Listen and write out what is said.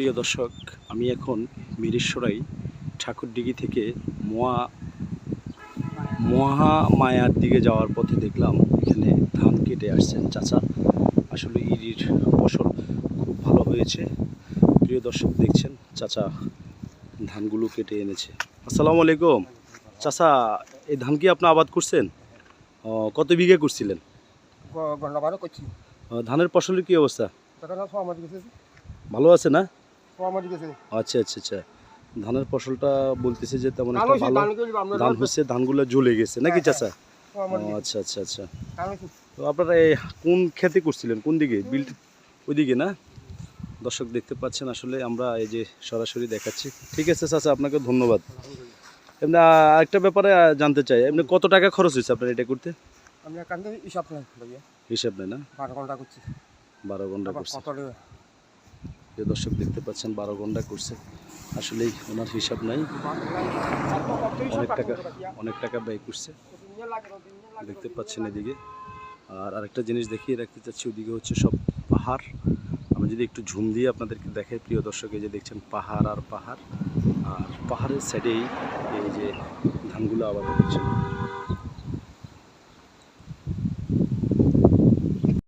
প্রিয় দর্শক আমি এখন মিরেশ্বরাই ঠাকুরডিগি থেকে মোয়া মহামায়ার দিকে যাওয়ার পথে দেখলাম এখানে ধান কেটে আসছেন চাচা। আসলে ইরির ফসল খুব ভালো হয়েছে। প্রিয় দর্শক দেখছেন চাচা ধানগুলো কেটে এনেছে। আসসালামু আলাইকুম। চাচা এই ধান কি আপনি আবাদ করছেন? কত বিঘে করছিলেন? ধানের ফসলের কি অবস্থা? ভালো আছে না? আচ্ছা আচ্ছা আচ্ছা। ধানের ফসলটা বলতেছে যে তেমন ধান একটা ভালো ধান হচ্ছে ধানগুলো জ্বলে গেছে নাকি হ্যাঁ, চাচা? আচ্ছা আচ্ছা আচ্ছা। তো আপনারা এই কোন খেতে করছিলেন? কোন দিকে? বিল ওইদিকে না? দর্শক দেখতে পাচ্ছেন আসলে আমরা এই যে সরাসরি দেখাচ্ছি। ঠিক আছে চাচা আপনাকে ধন্যবাদ। এমনি আরেকটা ব্যাপারে জানতে চাই। এমনি কত টাকা খরচ হয়েছে আপনার এটা করতে? হিসাব নাই না? বারো ঘণ্টা করছি। বারো ঘণ্টা করছে। কত টাকা? যে দর্শক দেখতে পাচ্ছেন, বারো ঘণ্টা করছে। আসলেই ওনার হিসাব নাই। অনেক টাকা অনেক টাকা ব্যয় করছে। দেখতে পাচ্ছেন এদিকে। আর আরেকটা জিনিস দেখিয়ে রাখতে চাচ্ছি, ওদিকে হচ্ছে সব পাহাড়। আমি যদি একটু ঝুম দিয়ে আপনাদেরকে দেখাই, প্রিয় দর্শক, এই যে দেখছেন পাহাড় আর পাহাড়। আর পাহাড়ের সাইডেই এই যে ধানগুলো আবাদ হচ্ছে।